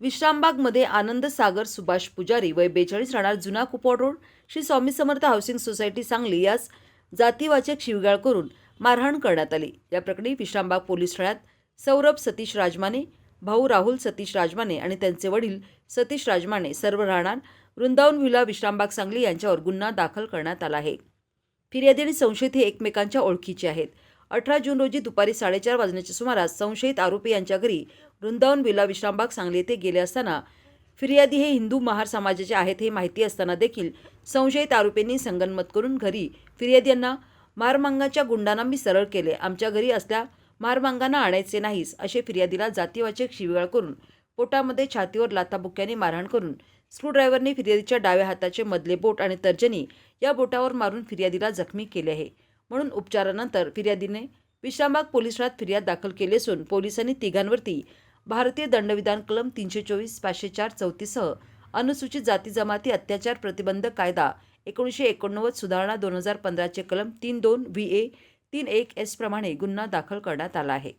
विश्रामबागमध्ये आनंद सागर सुभाष पुजारी वय बेचाळीस राहणार जुना Kupwad road. Shri Swami Samarth housing society Sangli यास जातीवाचक शिवगाळ करून मारहाण करण्यात आली. या प्रकरणी विश्रामबाग पोलीस ठाण्यात सौरभ सतीश राजमाने भाऊ राहुल सतीश राजमाने आणि त्यांचे वडील सतीश राजमाने सर्व राहणार वृंदावन व्हिला विश्रामबाग सांगली यांच्यावर गुन्हा दाखल करण्यात आला आहे. फिर्यादी आणि संशयित हे एकमेकांच्या ओळखीचे आहेत. अठरा जून रोजी दुपारी साडेचार वाजण्याच्या सुमारास संशयित आरोपी यांच्या घरी वृंदावन विला विश्रामबाग सांगली येथे गेले असताना फिर्यादी हे हिंदू महार समाजाचे आहेत हे माहिती असताना देखील संशयित आरोपींनी संगनमत करून घरी फिर्यादी यांना मारमांगाच्या गुंडांना मी सरळ केले. आमच्या घरी असल्या मारमांगांना आणायचे नाहीस असे फिर्यादीला जातीवाचक शिवीगाळ करून पोटामध्ये छातीवर लाथाबुक्याने मारहाण करून स्क्रूड्रायव्हरने फिर्यादीच्या डाव्या हाताचे मधले बोट आणि तर्जनी या बोटावर मारून फिर्यादीला जखमी केले आहे. म्हणून उपचारानंतर फिर्यादीने विश्रामबाग पोलीस ठाण्यात फिर्याद दाखल केली असून पोलिसांनी तिघांवरती भारतीय दंडविधान कलम तीनशे चोवीस पाचशे चार चौतीससह अनुसूचित जाती जमाती अत्याचार प्रतिबंध कायदा एकोणीसशे एकोणनव्वद सुधारणा दोन हजार पंधराचे कलम तीन दोन व्ही ए तीन एक एस प्रमाणे गुन्हा दाखल करण्यात आला आहे.